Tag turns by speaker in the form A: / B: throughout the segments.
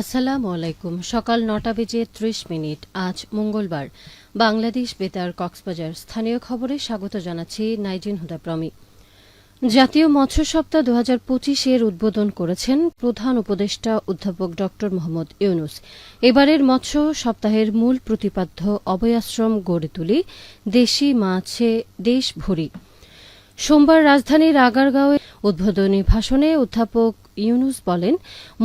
A: আসসালাম আলাইকুম সকাল নটা বেজে ত্রিশ মিনিট আজ মঙ্গলবার বাংলাদেশ বেতার কক্সবাজার স্থানীয় খবরে স্বাগত জানাচ্ছি নাইজিন হুদাপ্রমি জাতীয় মৎস্য সপ্তাহ দু হাজার পঁচিশের উদ্বোধন করেছেন প্রধান উপদেষ্টা অধ্যাপক ড মোহাম্মদ ইউনুস এবারের মৎস্য সপ্তাহের মূল প্রতিপাদ্য অবয়াশ্রম গড়ে তুলি দেশি মাছে দেশ ভরি সোমবার রাজধানীর আগারগাঁওয়ে উদ্বোধনী ভাষণে অধ্যাপক ইউনুস বলেন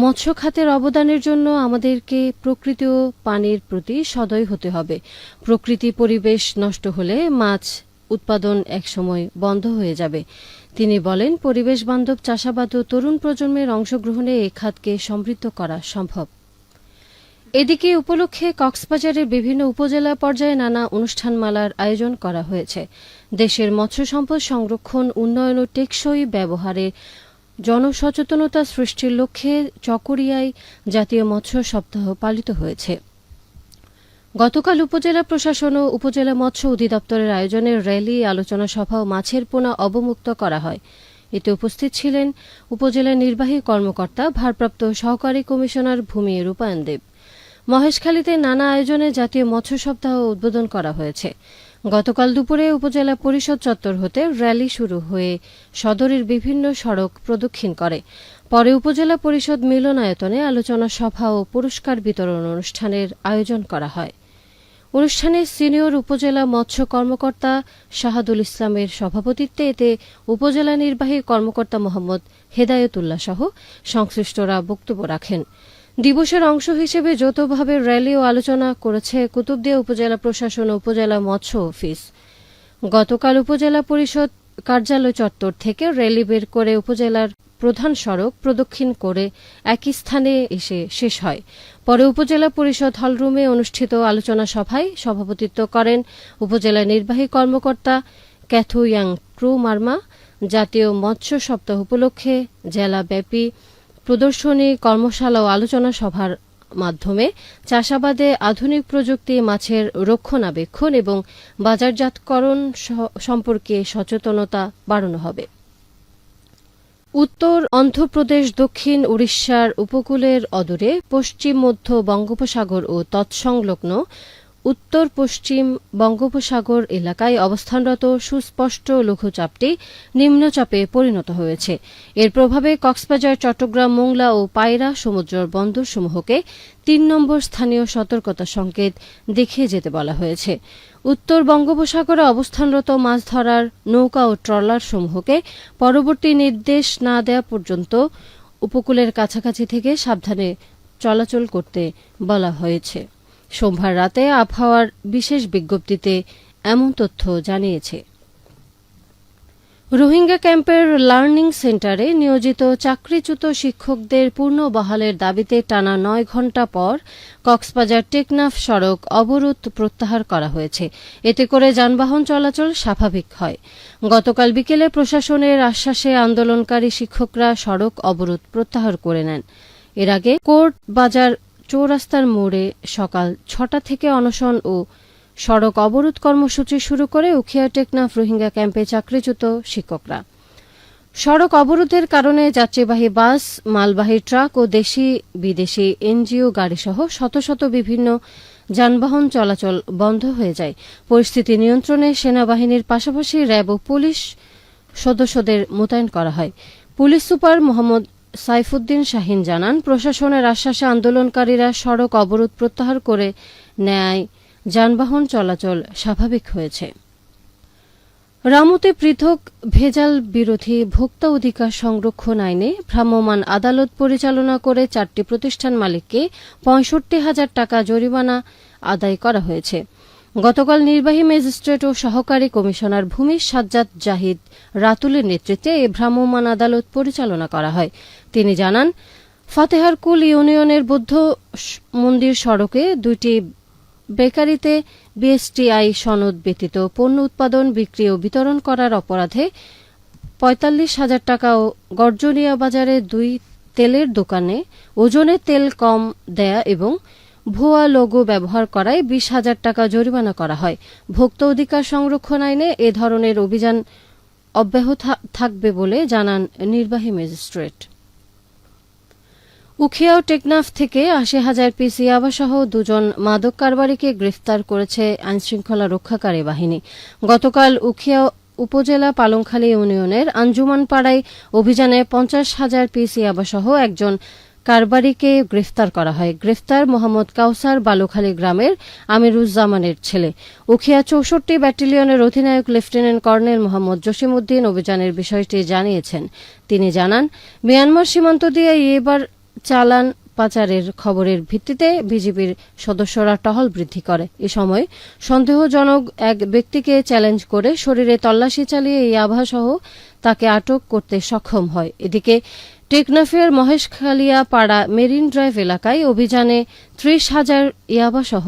A: মৎস্য খাতের অবদানের জন্য আমাদেরকে প্রকৃতি ও পানির প্রতি সদয় হতে হবে প্রকৃতি পরিবেশ নষ্ট হলে মাছ উৎপাদন একসময় বন্ধ হয়ে যাবে তিনি বলেন পরিবেশ বান্ধব চাষাবাদ ও তরুণ প্রজন্মের অংশগ্রহণে এ খাতকে সমৃদ্ধ করা সম্ভব এদিকে উপলক্ষে কক্সবাজারের বিভিন্ন উপজেলা পর্যায়ে নানা অনুষ্ঠানমালার আয়োজন করা হয়েছে দেশের মৎস্য সম্পদ সংরক্ষণ উন্নয়ন ও টেকসই ব্যবহারের জনসচেতনতা সৃষ্টির লক্ষ্যে চকরিয়ায় জাতীয় মৎস্য সপ্তাহ পালিত হয়েছে গতকাল উপজেলা প্রশাসন ও উপজেলা মৎস্য অধিদপ্তরের আয়োজনে র্যালি আলোচনা সভা ও মাছের পোনা অবমুক্ত করা হয় এতে উপস্থিত ছিলেন উপজেলা নির্বাহী কর্মকর্তা ভারপ্রাপ্ত সহকারী কমিশনার ভূমি রূপায়ণ দেব মহেশখালীতে নানা আয়োজনে জাতীয় মৎস্য সপ্তাহ উদ্বোধন করা হয়েছে গতকাল দুপুরে উপজেলা পরিষদ চত্বর হতে র্যালি শুরু হয়ে সদরের বিভিন্ন সড়ক প্রদক্ষিণ করে পরে উপজেলা পরিষদ মিলনায়তনে আলোচনা সভা ও পুরস্কার বিতরণ অনুষ্ঠানের আয়োজন করা হয় অনুষ্ঠানে সিনিয়র উপজেলা মৎস্য কর্মকর্তা শাহাদুল ইসলামের সভাপতিত্বে এতে উপজেলা নির্বাহী কর্মকর্তা মোহাম্মদ হেদায়তুল্লাহ সহ সংশ্লিষ্টরা বক্তব্য রাখেন দিবসের অংশ হিসেবে যৌথভাবে র্যালি ও আলোচনা করেছে কুতুবদিয়া উপজেলা প্রশাসন ও উপজেলা মৎস্য অফিস গতকাল উপজেলা পরিষদ কার্যালয় চত্বর থেকে র্যালি বের করে উপজেলার প্রধান সড়ক প্রদক্ষিণ করে একই স্থানে এসে শেষ হয় পরে উপজেলা পরিষদ হলরুমে অনুষ্ঠিত আলোচনা সভায় সভাপতিত্ব করেন উপজেলা নির্বাহী কর্মকর্তা ক্যাথু ইয়াং মার্মা জাতীয় মৎস্য সপ্তাহ উপলক্ষে জেলাব্যাপী প্রদর্শনী কর্মশালা ও আলোচনা সভার মাধ্যমে চাষাবাদে আধুনিক প্রযুক্তি মাছের রক্ষণাবেক্ষণ এবং বাজারজাতকরণ সম্পর্কে সচেতনতা বাড়ানো হবে উত্তর অন্ধ্রপ্রদেশ দক্ষিণ উড়িষ্যার উপকূলের অদূরে পশ্চিম মধ্য বঙ্গোপসাগর ও তৎসংলগ্ন উত্তর পশ্চিম বঙ্গোপসাগর এলাকায় অবস্থানরত সুস্পষ্ট লঘুচাপটি নিম্নচাপে পরিণত হয়েছে এর প্রভাবে কক্সবাজার চট্টগ্রাম মোংলা ও পায়রা সমুদ্র বন্দরসমূহকে তিন নম্বর স্থানীয় সতর্কতা সংকেত দেখিয়ে যেতে বলা হয়েছে উত্তর বঙ্গোপসাগরে অবস্থানরত মাছ ধরার নৌকা ও ট্রলার সমূহকে পরবর্তী নির্দেশ না দেওয়া পর্যন্ত উপকূলের কাছাকাছি থেকে সাবধানে চলাচল করতে বলা হয়েছে সোমবার রাতে আবহাওয়ার বিশেষ বিজ্ঞপ্তিতে এমন তথ্য জানিয়েছে রোহিঙ্গা ক্যাম্পের লার্নিং সেন্টারে নিয়োজিত চাকরিচ্যুত শিক্ষকদের পূর্ণ বহালের দাবিতে টানা নয় ঘণ্টা পর কক্সবাজার টেকনাফ সড়ক অবরোধ প্রত্যাহার করা হয়েছে এতে করে যানবাহন চলাচল স্বাভাবিক হয় গতকাল বিকেলে প্রশাসনের আশ্বাসে আন্দোলনকারী শিক্ষকরা সড়ক অবরোধ প্রত্যাহার করে নেন এর আগে কোর্ট বাজার চৌরাস্তার মোড়ে সকাল ছটা থেকে অনশন ও সড়ক অবরোধ কর্মসূচি শুরু করে উখিয়া টেকনাফ রোহিঙ্গা ক্যাম্পে চাকরিচ্যুত শিক্ষকরা সড়ক অবরোধের কারণে যাত্রীবাহী বাস মালবাহী ট্রাক ও দেশি বিদেশি এনজিও গাড়িসহ শত শত বিভিন্ন যানবাহন চলাচল বন্ধ হয়ে যায় পরিস্থিতি নিয়ন্ত্রণে সেনাবাহিনীর পাশাপাশি র্যাব ও পুলিশ সদস্যদের মোতায়েন করা হয় পুলিশ সুপার মোহাম্মদ সাইফুদ্দিন শাহিন জানান প্রশাসনের আশ্বাসে আন্দোলনকারীরা সড়ক অবরোধ প্রত্যাহার করে ন্যায় যানবাহন চলাচল স্বাভাবিক হয়েছে রামুতে পৃথক ভেজাল বিরোধী ভোক্তা অধিকার সংরক্ষণ আইনে ভ্রাম্যমাণ আদালত পরিচালনা করে চারটি প্রতিষ্ঠান মালিককে পঁয়ষট্টি হাজার টাকা জরিমানা আদায় করা হয়েছে গতকাল নির্বাহী ম্যাজিস্ট্রেট ও সহকারী কমিশনার ভূমি সাজ্জাদ জাহিদ রাতুলের নেতৃত্বে এ ভ্রাম্যমাণ আদালত পরিচালনা করা হয় তিনি জানান ফাতেহারকুল ইউনিয়নের বৌদ্ধ মন্দির সড়কে দুইটি বেকারিতে বিএসটিআই সনদ ব্যতীত পণ্য উৎপাদন বিক্রি ও বিতরণ করার অপরাধে পঁয়তাল্লিশ হাজার টাকা ও গর্জনিয়া বাজারে দুই তেলের দোকানে ওজনে তেল কম দেয়া এবং ভুয়া লোগো ব্যবহার করায় বিশ হাজার টাকা জরিমানা করা হয় ভোক্তা অধিকার সংরক্ষণ আইনে এ ধরনের অভিযান অব্যাহত থাকবে বলে জানান নির্বাহী ম্যাজিস্ট্রেট উখিয়াও টেকনাফ থেকে আশি হাজার পিসি আবাসহ দুজন মাদক কারবারিকে গ্রেফতার করেছে আইনশৃঙ্খলা রক্ষাকারী বাহিনী গতকাল উখিয়া উপজেলা পালংখালী ইউনিয়নের আঞ্জুমান পাড়ায় অভিযানে পঞ্চাশ হাজার পিস ইয়াবাসহ একজন কারবারিকে গ্রেফতার করা হয় গ্রেফতার মোহাম্মদ কাউসার বালুখালী গ্রামের আমিরুজ্জামানের ছেলে উখিয়া চৌষট্টি ব্যাটালিয়নের অধিনায়ক লেফটেন্যান্ট কর্নেল মোহাম্মদ জসিমুদ্দিন অভিযানের বিষয়টি জানিয়েছেন তিনি জানান মিয়ানমার সীমান্ত দিয়ে এবার চালান পাচারের খবরের ভিত্তিতে বিজেপির সদস্যরা টহল বৃদ্ধি করে এ সময় সন্দেহজনক এক ব্যক্তিকে চ্যালেঞ্জ করে শরীরে তল্লাশি চালিয়ে এই আভাসহ তাকে আটক করতে সক্ষম হয় এদিকে টেকনাফের মহেশখালিয়া পাড়া মেরিন ড্রাইভ এলাকায় অভিযানে ত্রিশ হাজার ইয়াবাসহ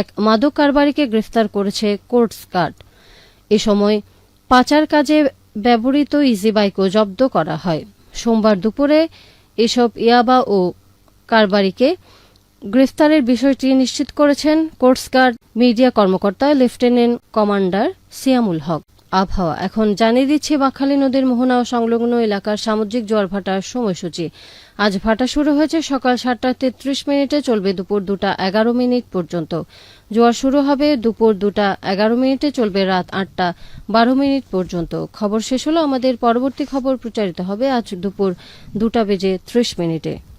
A: এক মাদক কারবারিকে গ্রেফতার করেছে কোর্টস এ সময় পাচার কাজে ব্যবহৃত ইজি বাইকও জব্দ করা হয় সোমবার দুপুরে এসব ইয়াবা ও কারবারিকে গ্রেফতারের বিষয়টি নিশ্চিত করেছেন কোর্টস মিডিয়া কর্মকর্তা লেফটেন্যান্ট কমান্ডার সিয়ামুল হক আবহাওয়া এখন জানিয়ে দিচ্ছে বাঁকখালী নদীর মোহনা ও সংলগ্ন এলাকার সামুদ্রিক জোয়ার ভাটার সময়সূচি আজ ভাটা শুরু হয়েছে সকাল সাতটা তেত্রিশ মিনিটে চলবে দুপুর দুটা এগারো মিনিট পর্যন্ত জোয়ার শুরু হবে দুপুর দুটা এগারো মিনিটে চলবে রাত আটটা বারো মিনিট পর্যন্ত খবর শেষ হলো আমাদের পরবর্তী খবর প্রচারিত হবে আজ দুপুর দুটা বেজে ত্রিশ মিনিটে